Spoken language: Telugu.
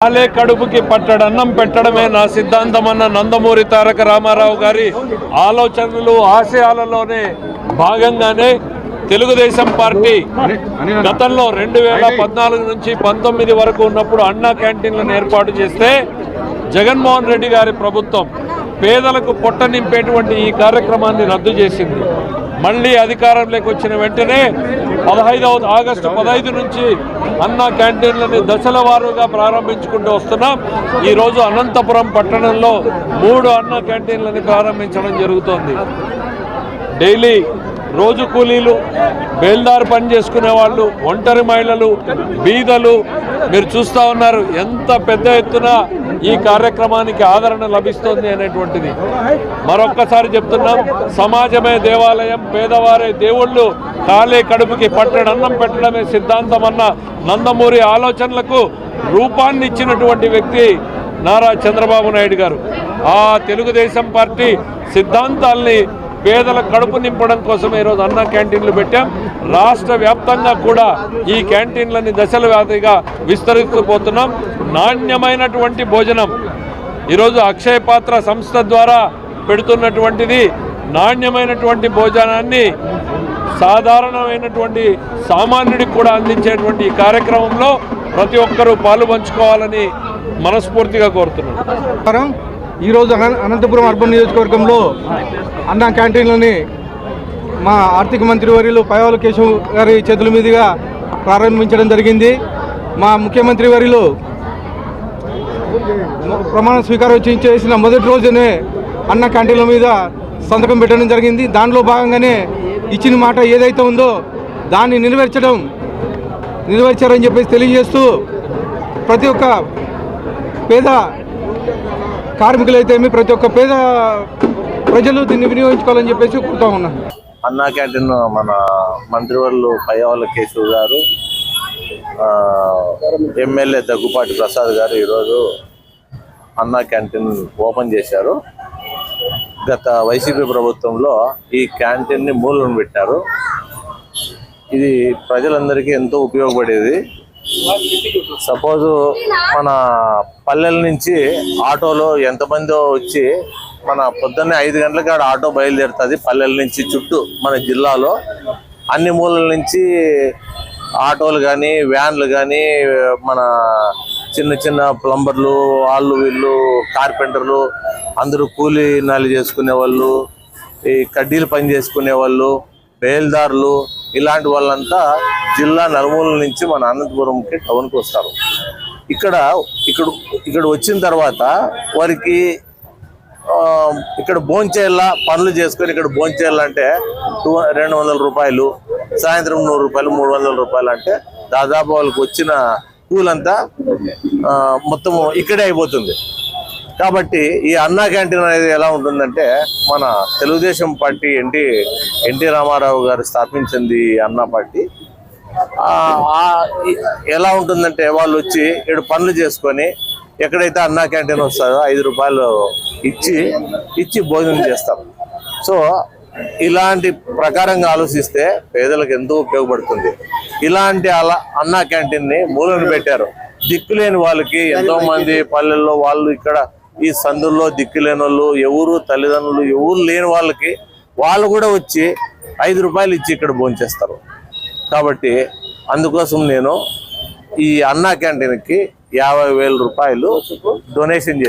ఆలే కడుపుకి పట్టడన్నం పెట్టడమే నా సిద్ధాంతం అన్న నందమూరి తారక రామారావు గారి ఆలోచనలు ఆశయాలలోనే భాగంగానే తెలుగుదేశం పార్టీ గతంలో రెండు వేల పద్నాలుగు నుంచి పంతొమ్మిది వరకు ఉన్నప్పుడు అన్నా క్యాంటీన్లను ఏర్పాటు చేస్తే జగన్మోహన్ రెడ్డి గారి ప్రభుత్వం పేదలకు పొట్ట నింపేటువంటి ఈ కార్యక్రమాన్ని రద్దు చేసింది. మళ్ళీ అధికారంలోకి వచ్చిన వెంటనే పదహైదవ ఆగస్టు పదహైదు నుంచి అన్న క్యాంటీన్లని దశల వారుగా ప్రారంభించుకుంటూ వస్తున్నాం. ఈరోజు అనంతపురం పట్టణంలో మూడు అన్న క్యాంటీన్లని ప్రారంభించడం జరుగుతోంది. డైలీ రోజు కూలీలు బేల్దారు పని చేసుకునే వాళ్ళు ఒంటరి మహిళలు బీదలు మీరు చూస్తూ ఉన్నారు ఎంత పెద్ద ఎత్తున ఈ కార్యక్రమానికి ఆదరణ లభిస్తోంది అనేటువంటిది. మరొక్కసారి చెప్తున్నాం సమాజమే దేవాలయం పేదవారే దేవుళ్ళు కాలే కడుపుకి పట్టడన్నం పెట్టడమే సిద్ధాంతం అన్న నందమూరి ఆలోచనలకు రూపాన్ని ఇచ్చినటువంటి వ్యక్తి నారా చంద్రబాబు నాయుడు గారు. ఆ తెలుగుదేశం పార్టీ సిద్ధాంతాల్ని పేదల కడుపు నింపడం కోసం ఈరోజు అన్న క్యాంటీన్లు పెట్టాం. రాష్ట్ర వ్యాప్తంగా కూడా ఈ క్యాంటీన్లని దశల వ్యాధిగా విస్తరిస్తూ పోతున్నాం. నాణ్యమైనటువంటి భోజనం. ఈరోజు అక్షయ పాత్ర సంస్థ ద్వారా పెడుతున్నటువంటిది నాణ్యమైనటువంటి భోజనాన్ని సాధారణమైనటువంటి సామాన్యుడికి కూడా అందించేటువంటి ఈ కార్యక్రమంలో ప్రతి ఒక్కరూ పాలు పంచుకోవాలని మనస్ఫూర్తిగా కోరుతున్నాను ఈరోజు అన- అనంతపురం అర్బన్ నియోజకవర్గంలో అన్న క్యాంటీన్లని మా ఆర్థిక మంత్రి వర్యులు పయవాల కేశవ్ గారి చేతుల మీదుగా ప్రారంభించడం జరిగింది. మా ముఖ్యమంత్రి వర్యులు ప్రమాణ స్వీకారం చేసిన మొదటి రోజునే అన్న క్యాంటీన్ల మీద సంతకం పెట్టడం జరిగింది. దానిలో భాగంగానే ఇచ్చిన మాట ఏదైతే ఉందో దాన్ని నెరవేర్చడం నెరవేర్చారని చెప్పేసి తెలియజేస్తూ ప్రతి ఒక్క పేద కార్మికులైతేమి ప్రతి ఒక్క పేద ప్రజలు దీన్ని వినియోగించుకోవాలని చెప్పేసి కోరుతా ఉన్నాను అన్నా క్యాంటీన్ మన మంత్రివర్లు పయ్యవల్ల కేశవ్ గారు ఎమ్మెల్యే దగ్గుపాటి ప్రసాద్ గారు ఈరోజు అన్నా క్యాంటీన్ ఓపెన్ చేశారు. గత వైసీపీ ప్రభుత్వంలో ఈ క్యాంటీన్ని మూలను పెట్టారు. ఇది ప్రజలందరికీ ఎంతో ఉపయోగపడేది. సపోజ్ మన పల్లెల నుంచి ఆటోలో ఎంతమందో వచ్చి మన పొద్దున్నే ఐదు గంటలకి ఆడ ఆటో బయలుదేరుతుంది పల్లెల నుంచి చుట్టూ మన జిల్లాలో. అన్ని మూలల నుంచి ఆటోలు కానీ వ్యాన్లు కానీ మన చిన్న చిన్న ప్లంబర్లు వాళ్ళు వీళ్ళు కార్పెంటర్లు అందరూ కూలీ నాలు చేసుకునే వాళ్ళు ఈ కడ్డీలు పని చేసుకునే వాళ్ళు బేల్దారులు ఇలాంటి వాళ్ళంతా జిల్లా నలుమూల నుంచి మన అనంతపురంకి టౌన్కి వస్తారు. ఇక్కడ ఇక్కడ ఇక్కడ వచ్చిన తర్వాత వారికి ఇక్కడ భోంచేయాల పనులు చేసుకొని ఇక్కడ భోంచేయాలంటే టూ రెండు వందల రూపాయలు సాయంత్రం నూరు రూపాయలు మూడు వందల రూపాయలు అంటే దాదాపు వాళ్ళకి వచ్చిన కూలంతా మొత్తము ఇక్కడే అయిపోతుంది. కాబట్టి ఈ అన్నా క్యాంటీన్ అనేది ఎలా ఉంటుందంటే మన Telugu Desam party NT NT Rama Rao గారు స్థాపించింది అన్నా పార్టీ. ఎలా ఉంటుందంటే వాళ్ళు వచ్చి ఏడు పనులు చేసుకొని ఎక్కడైతే అన్నా క్యాంటీన్ వస్తుందో ఐదు రూపాయలు ఇచ్చి ఇచ్చి భోజనం చేస్తారు. సో ఇలాంటి ప్రకారంగా ఆలోచిస్తే పేదలకు ఎంతో ఉపయోగపడుతుంది. ఇలాంటి అలా అన్నా క్యాంటీన్ని మూలన పెట్టారు. దిక్కులేని వాళ్ళకి ఎంతో మంది పల్లెల్లో వాళ్ళు ఇక్కడ ఈ సందుల్లో దిక్కులేని వాళ్ళు ఎవరు తల్లిదండ్రులు ఎవరు లేని వాళ్ళకి వాళ్ళు కూడా వచ్చి ఐదు రూపాయలు ఇచ్చి ఇక్కడ భోంచేస్తారు. కాబట్టి అందుకోసం నేను ఈ అన్నా క్యాంటీన్కి యాభై వేల రూపాయలు డొనేషన్